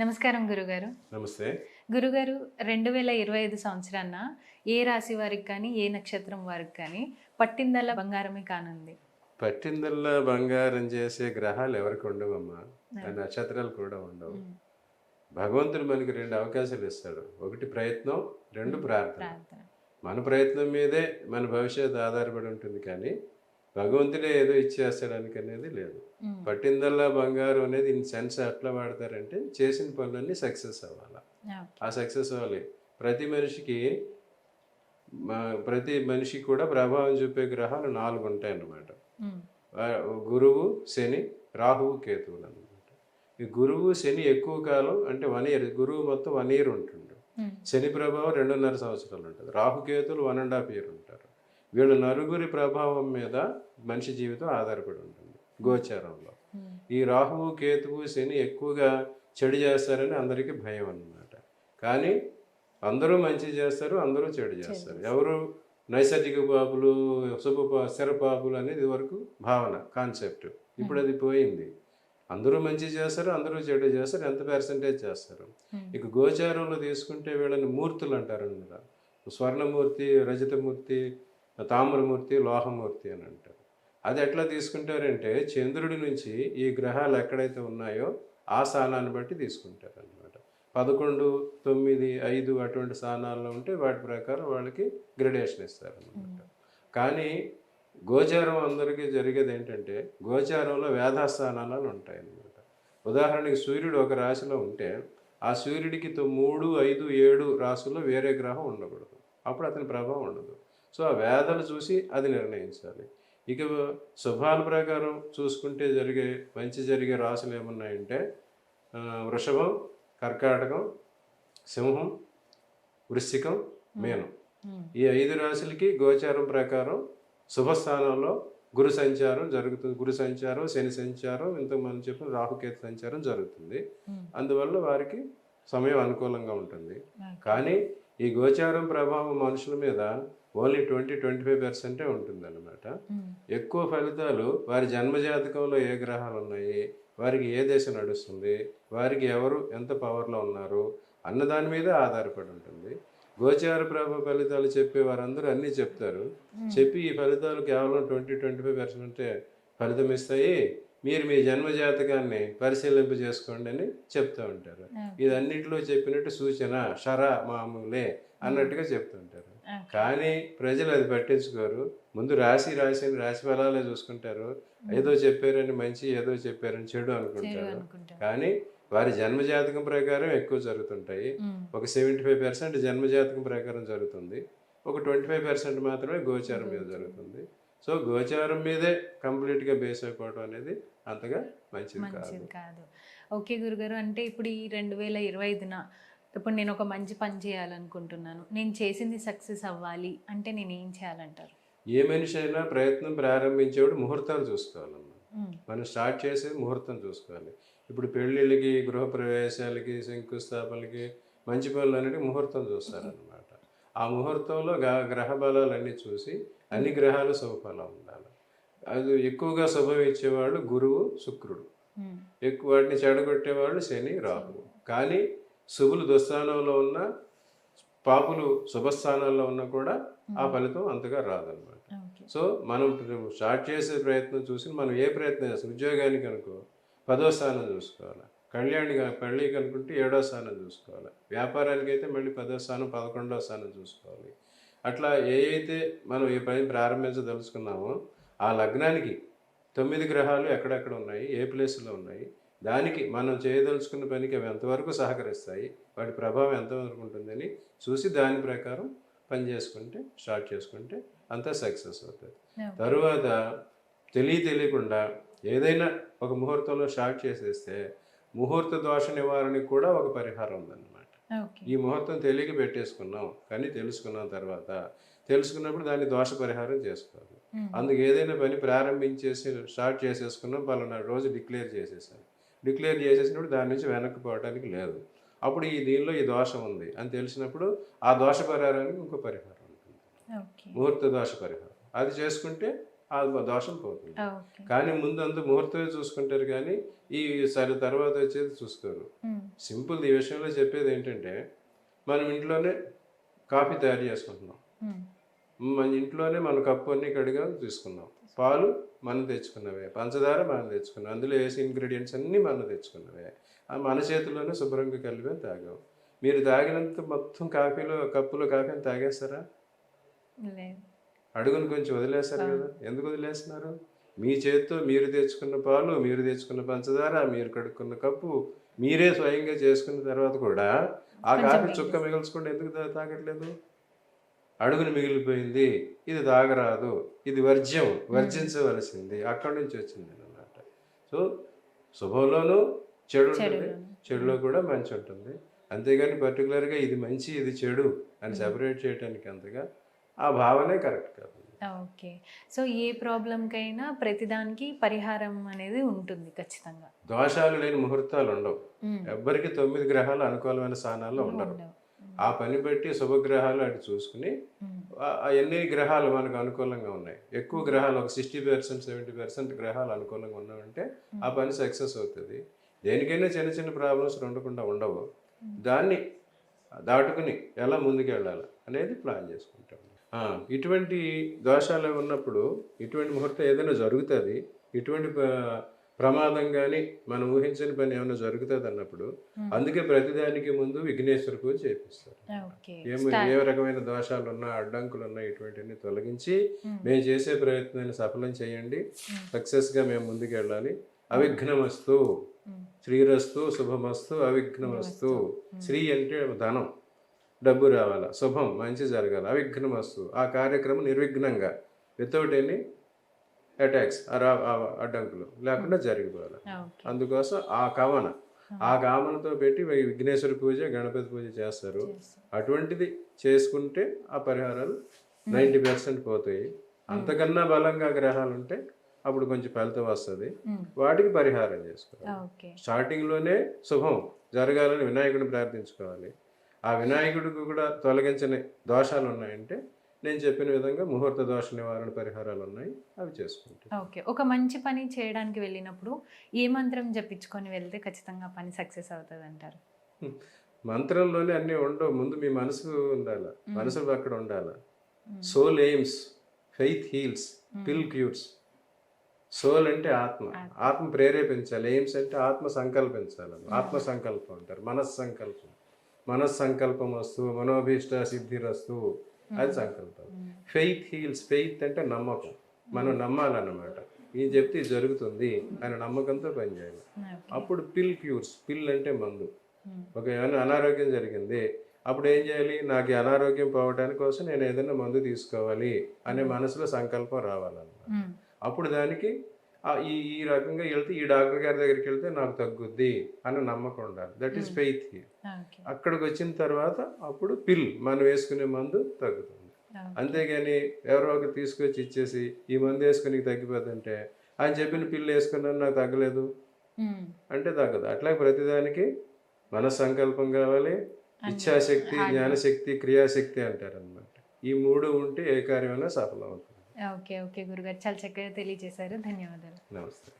నమస్కారం గురుగారు. నమస్తే. గురుగారు రెండు వేల ఇరవై ఐదు సంవత్సరాన ఏ రాశి వారికి కానీ ఏ నక్షత్రం వారికి కానీ పట్టిందల్లా బంగారమే కానుంది? పట్టిందల్లా బంగారం చేసే గ్రహాలు ఎవరికి ఉండవమ్మా? నక్షత్రాలు కూడా ఉండవు. భగవంతుడు మనకి రెండు అవకాశాలు ఇస్తాడు. ఒకటి ప్రయత్నం రెండు ప్రార్థన. మన ప్రయత్నం మీదే మన భవిష్యత్తు ఆధారపడి ఉంటుంది కానీ భగవంతుడే ఏదో ఇచ్చేస్తాడానికి అనేది లేదు. పట్టిందల్లా బంగారం అనేది ఇన్ సెన్స్ ఎట్లా వాడతారంటే చేసిన పనులన్నీ సక్సెస్ అవ్వాలి. ఆ సక్సెస్ అవ్వాలి. ప్రతి మనిషికి ప్రతి మనిషికి కూడా ప్రభావం చూపే గ్రహాలు నాలుగు ఉంటాయి అన్నమాట గురువు శని రాహువు కేతువులు అనమాట ఈ గురువు శని ఎక్కువ కాలం అంటే వన్ ఇయర్ గురువు మొత్తం వన్ ఇయర్ ఉంటుండు. శని ప్రభావం రెండున్నర సంవత్సరాలు ఉంటుంది. రాహుకేతులు వన్ అండ్ హాఫ్ ఇయర్ ఉంటారు. వీళ్ళ నలుగురి ప్రభావం మీద మనిషి జీవితం ఆధారపడి ఉంటుంది గోచారంలో. ఉమ్, ఈ రాహువు కేతువు శని ఎక్కువగా చెడు చేస్తారని అందరికీ భయం అన్నమాట. కానీ అందరూ మంచి చేస్తారు అందరూ చెడు చేస్తారు. ఎవరు నైసర్గిక పాపులు శుభ పా- స్థిర పాపులు అనేది వరకు భావన కాన్సెప్ట్. ఇప్పుడు అది పోయింది. అందరూ మంచి చేస్తారు అందరూ చెడు చేస్తారు ఎంత పర్సంటేజ్ చేస్తారు? ఉమ్, ఇక గోచారంలో తీసుకుంటే వీళ్ళని మూర్తులు అంటారు స్వర్ణమూర్తి రజతమూర్తి తామ్రమూర్తి లోహమూర్తి అని అంటారు. అది ఎట్లా తీసుకుంటారంటే చంద్రుడి నుంచి ఈ గ్రహాలు ఎక్కడైతే ఉన్నాయో ఆ స్థానాన్ని బట్టి తీసుకుంటారు అనమాట పదకొండు తొమ్మిది ఐదు అటువంటి స్థానాల్లో ఉంటే వాటి ప్రకారం వాళ్ళకి గ్రెడేషన్ ఇస్తారు అనమాట కానీ గోచారం అందరికీ జరిగేది ఏంటంటే గోచారంలో వేధాస్థానాలు ఉంటాయి అన్నమాట ఉదాహరణకి సూర్యుడు ఒక రాశిలో ఉంటే ఆ సూర్యుడికి తొ- మూడు ఐదు ఏడు రాశుల్లో వేరే గ్రహం ఉండకూడదు. అప్పుడు అతని ప్రభావం ఉండదు. సో ఆ వేదలు చూసి అది నిర్ణయించాలి. ఇక శుభాల ప్రకారం చూసుకుంటే జరిగే మంచి జరిగే రాశులు ఏమున్నాయంటే వృషభం కర్కాటకం సింహం వృశ్చికం మీనం. ఈ ఐదు రాశులకి గోచారం ప్రకారం శుభస్థానంలో గురు సంచారం జరుగుతుంది. గురు సంచారం శని సంచారం ఇంత మనం చెప్పిన రాహుకేతు సంచారం జరుగుతుంది. అందువల్ల వారికి సమయం అనుకూలంగా ఉంటుంది. కానీ ఈ గోచారం ప్రభావం మనుషుల మీద ఓన్లీ ట్వంటీ ట్వంటీ ఫైవ్ పర్సెంటే ఉంటుంది అనమాట ఉమ్, ఎక్కువ ఫలితాలు వారి జన్మజాతకంలో ఏ గ్రహాలు ఉన్నాయి వారికి ఏ దేశ నడుస్తుంది వారికి ఎవరు ఎంత పవర్లో ఉన్నారు అన్న దాని మీద ఆధారపడి ఉంటుంది. గోచార ప్రభ ఫలితాలు చెప్పే వారందరూ అన్నీ చెప్తారు. చెప్పి ఈ ఫలితాలు కేవలం ట్వంటీ ట్వంటీ ఫైవ్ పర్సెంట్ ఫలితం ఇస్తాయి మీరు మీ జన్మజాతకాన్ని పరిశీలింప చేసుకోండి అని చెప్తూ ఉంటారు. ఓకే. ఇదన్నిటిలో చెప్పినట్టు సూచన షర మామూలే అన్నట్టుగా చెప్తుంటారు ఓకే. కానీ ప్రజలు అది పట్టించుకోరు. ముందు రాశి అని రాశి ఫలాలే చూసుకుంటారు. ఏదో చెప్పారని మంచి ఏదో చెప్పారని చెడు అనుకుంటారు. అనుకుంటా కానీ వారి జన్మజాతకం ప్రకారం ఎక్కువ జరుగుతుంటాయి. ఒక సెవెంటీ ఫైవ్ పర్సెంట్ జన్మజాతకం ప్రకారం జరుగుతుంది. ఒక ట్వంటీ ఫైవ్ పర్సెంట్ మాత్రమే గోచారం మీద జరుగుతుంది. సో గోచారం మీదే కంప్లీట్గా బేస్ అయిపోవడం అనేది అంతగా మంచిది కాదు. మంచిది కాదు. ఓకే గురుగారు అంటే ఇప్పుడు ఈ రెండు వేల ఇరవై ఐదున ఇప్పుడు నేను ఒక మంచి పని చేయాలనుకుంటున్నాను. నేను చేసింది సక్సెస్ అవ్వాలి అంటే నేను ఏం చేయాలంటారు? ఏ మనిషి అయినా ప్రయత్నం ప్రారంభించేవాడు ముహూర్తాలు చూసుకోవాలమ్మా మనం స్టార్ట్ చేసే ముహూర్తం చూసుకోవాలి. ఇప్పుడు పెళ్ళిళ్ళకి గృహప్రవేశాలకి శంకుస్థాపనలకి మంచి పనులు అన్నిటికీ ముహూర్తం చూస్తారనమాట ఆ ముహూర్తంలో గా- గ్రహ బలాలన్నీ చూసి అన్ని గ్రహాలు శుభఫలం ఉండాలి. అది ఎక్కువగా శుభం ఇచ్చేవాళ్ళు గురువు శుక్రుడు. ఎక్కువ వాటిని చెడగొట్టేవాళ్ళు శని రాహు. కానీ శుభులు దుస్థానంలో ఉన్న పాపులు శుభస్థానాల్లో ఉన్నా కూడా ఆ ఫలితం అంతగా రాదనమాట. సో మనం స్టార్ట్ చేసే ప్రయత్నం చూసి మనం ఏ ప్రయత్నం చేస్తాం? ఉద్యోగానికి అనుకో పదో స్థానం చూసుకోవాలి? కళ్యాణి పెళ్ళికి అనుకుంటే ఏడో స్థానం చూసుకోవాలి? వ్యాపారానికి అయితే మళ్ళీ పదో స్థానం పదకొండో స్థానం చూసుకోవాలి. అట్లా ఏ అయితే మనం ఏ పని ప్రారంభించదలుచుకున్నామో ఆ లగ్నానికి తొమ్మిది గ్రహాలు ఎక్కడెక్కడ ఉన్నాయి? ఏ ప్లేస్లో ఉన్నాయి? దానికి మనం చేయదలుచుకున్న పనికి అవి ఎంతవరకు సహకరిస్తాయి వాటి ప్రభావం ఎంతవరకు ఉంటుందని చూసి దాని ప్రకారం పని చేసుకుంటే స్టార్ట్ చేసుకుంటే అంతా సక్సెస్ అవుతుంది. తరువాత తెలియ తెలియకుండా ఏదైనా ఒక ముహూర్తంలో స్టార్ట్ చేసేస్తే ముహూర్త దోష నివారణకి కూడా ఒక పరిహారం ఉందన్నమాట. ఈ ముహూర్తం తెలియక పెట్టేసుకున్నాం కానీ తెలుసుకున్న తర్వాత తెలుసుకున్నప్పుడు దాన్ని దోష పరిహారం చేసుకోవాలి. ఉమ్, అందుకు ఏదైనా పని ప్రారంభించేసి స్టార్ట్ చేసేసుకున్నాం పలానా రోజు డిక్లేర్ చేసేసాను డిక్లేర్ చేసేసినప్పుడు దాని నుంచి వెనక్కి పోవడానికి లేదు. అప్పుడు ఈ దీనిలో ఈ దోషం ఉంది. అని తెలిసినప్పుడు ఆ దోష పరిహారానికి ఇంకో పరిహారం ఉంటుంది. ముహూర్త దోష పరిహారం. అది చేసుకుంటే ఆ దోషం పోతుంది. కానీ ముందు అంతా ముహూర్తమే చూసుకుంటారు కానీ ఈ సరి తర్వాత వచ్చేది చూసుకోరు. సింపుల్ ఈ విషయంలో చెప్పేది ఏంటంటే మనం ఇంట్లోనే కాఫీ తయారు చేసుకుంటున్నాం. మన ఇంట్లోనే మన కప్పు అన్ని కడిగా తీసుకున్నాం. పాలు మనం తెచ్చుకున్నవే. పంచదార మనం తెచ్చుకున్నాం అందులో వేసి ఇంగ్రీడియంట్స్ అన్నీ మనం తెచ్చుకున్నవే. ఆ మన చేతిలోనే శుభ్రంగా కలిపి తాగాం మీరు తాగినంత మొత్తం కాఫీలో కప్పులో కాఫీని తాగేస్తారా? లేదు. అడుగును కొంచెం వదిలేస్తారు కదా. ఎందుకు వదిలేస్తున్నారు? మీ చేతితో మీరు తెచ్చుకున్న పాలు మీరు తెచ్చుకున్న పంచదార మీరు కడుక్కున్న కప్పు మీరే స్వయంగా చేసుకున్న తర్వాత కూడా ఆ కాఫీ చుక్క మిగల్చకుండా ఎందుకు తాగట్లేదు? అడుగును మిగిలిపోయింది ఇది తాగరాదు ఇది వర్జ్యం వర్జించవలసింది. అక్కడి నుంచి వచ్చింది అన్నమాట. సో శుభంలోనూ చెడు ఉంటుంది. చెడులో కూడా మంచి ఉంటుంది. అంతేగాని పర్టికులర్గా ఇది మంచి ఇది చెడు అని సెపరేట్ చేయడానికి అంతగా ఆ భావనే కరెక్ట్ కాదు. ఓకే. సో ఏ ప్రాబ్లంకైనా ప్రతిదానికి పరిహారం అనేది ఉంటుంది ఖచ్చితంగా. దోషాలు లేని ముహూర్తాలు ఉండవు. ఉమ్, ఎవ్వరికి తొమ్మిది గ్రహాలు అనుకూలమైన స్థానాల్లో ఉండవు. ఆ పని బట్టి శుభగ్రహాలు అటు చూసుకుని ఎన్ని గ్రహాలు మనకు అనుకూలంగా ఉన్నాయి? ఎక్కువ గ్రహాలు ఒక సిక్స్టీ పర్సెంట్ సెవెంటీ పర్సెంట్ గ్రహాలు అనుకూలంగా ఉన్నామంటే ఆ పని సక్సెస్ అవుతుంది. దేనికైనా చిన్న చిన్న ప్రాబ్లమ్స్ ఉండకుండా ఉండవు. దాన్ని దాటుకుని ఎలా ముందుకు వెళ్ళాలి అనేది ప్లాన్ చేసుకుంటాం. ఇటువంటి దోషాలు ఉన్నప్పుడు ఇటువంటి ముహూర్తం ఏదైనా జరుగుతుంది ఇటువంటి ప్రమాదం కానీ మనం ఊహించని పని ఏమైనా జరుగుతుంది అన్నప్పుడు అందుకే ప్రతిదానికి ముందు విఘ్నేశ్వర పూజ చేపిస్తారు ఏమి ఏ రకమైన దోషాలు ఉన్నా అడ్డంకులు ఉన్నా ఇటువంటివన్నీ తొలగించి. మేము. చేసే ప్రయత్నాన్ని సఫలం చేయండి. సక్సెస్గా మేము ముందుకు వెళ్ళాలి అవిఘ్నమస్తు. శ్రీరస్తు శుభమస్తు అవిఘ్నమస్తు. శ్రీ అంటే ధనం. డబ్బు రావాలా. శుభం మంచి జరగాలి. అవిఘ్నమస్తు. ఆ కార్యక్రమం నిర్విఘ్నంగా. వితౌట్ ఎనీ అటాక్స్ అడ్డంకులు లేకుండా జరిగిపోవాలి. ఓకే అందుకోసం ఆ కామన ఆ కామనతో పెట్టి విఘ్నేశ్వర పూజ గణపతి పూజ చేస్తారు. అటువంటిది చేసుకుంటే ఆ పరిహారాలు నైంటీ పర్సెంట్ పోతాయి. అంతకన్నా బలంగా గ్రహాలు ఉంటే అప్పుడు కొంచెం ఫలితం వస్తుంది. వాటికి పరిహారం చేసుకోవాలి. స్టార్టింగ్లోనే శుభం జరగాలని వినాయకుడిని ప్రార్థించుకోవాలి. ఆ వినాయకుడికి కూడా తొలగించని దోషాలు ఉన్నాయంటే నేను చెప్పిన విధంగా ముహూర్త దోష నివారణ పరిహారాలు ఉన్నాయి. అవి చేసుకుంటాం. ఓకే. ఒక మంచి పని చేయడానికి వెళ్ళినప్పుడు ఏ మంత్రం జపించుకొని వెళ్తే ఖచ్చితంగా పని సక్సెస్ అవుతుంది అంటారు మంత్రంలోనే అన్నీ ఉండవు. ముందు మీ మనసు ఉండాలి. మనసు అక్కడ ఉండాలి. Soul aims faith heals pill cures soul అంటే ఆత్మ. ఆత్మ. ఆత్మ ప్రేరేపించాలి. ఎయిమ్స్ అంటే ఆత్మ సంకల్పించాలి. ఆత్మ సంకల్పం అంటారు. మనస్సంకల్పం. మనస్సంకల్పం వస్తు మనోభీష్ట సిద్ధిరస్తు. అది సంకల్పం ఫెయిత్ హీల్స్ ఫెయిత్ అంటే నమ్మకం. మనం నమ్మాలన్నమాట. ఇది చెప్తే జరుగుతుంది అని నమ్మకంతో పనిచేయాలి. అప్పుడు పిల్ క్యూర్స్ పిల్ అంటే మందు. ఒక ఏమైనా అనారోగ్యం జరిగింది. అప్పుడు ఏం చేయాలి? నాకు ఈ అనారోగ్యం పోవడానికి కోసం నేను ఏదైనా మందు తీసుకోవాలి అనే మనసులో సంకల్పం రావాలన్నమాట. అప్పుడు దానికి ఈ ఈ రకంగా వెళ్తే ఈ డాక్టర్ గారి దగ్గరికి వెళ్తే నాకు తగ్గుద్ది అని నమ్మకం ఉండాలి. దట్ ఈస్ ఫెయిత్ అక్కడికి వచ్చిన తర్వాత అప్పుడు పిల్ మనం వేసుకునే మందు తగ్గుతుంది. అంతేగాని ఎవరో ఒకరు తీసుకొచ్చి ఇచ్చేసి ఈ మందు వేసుకుని తగ్గిపోతుంటే ఆయన చెప్పిన పిల్లు వేసుకున్నాను నాకు తగ్గలేదు. ఉమ్, అంటే తగ్గదు. అట్లా ప్రతిదానికి మన సంకల్పం కావాలి ఇచ్ఛాశక్తి జ్ఞానశక్తి క్రియాశక్తి అంటారు అనమాట ఈ మూడు ఉంటే ఏ కార్యమైనా సఫలం అవుతుంది. ఓకే ఓకే గురుగారు చాలా చక్కగా తెలియజేశారు ధన్యవాదాలు నమస్తే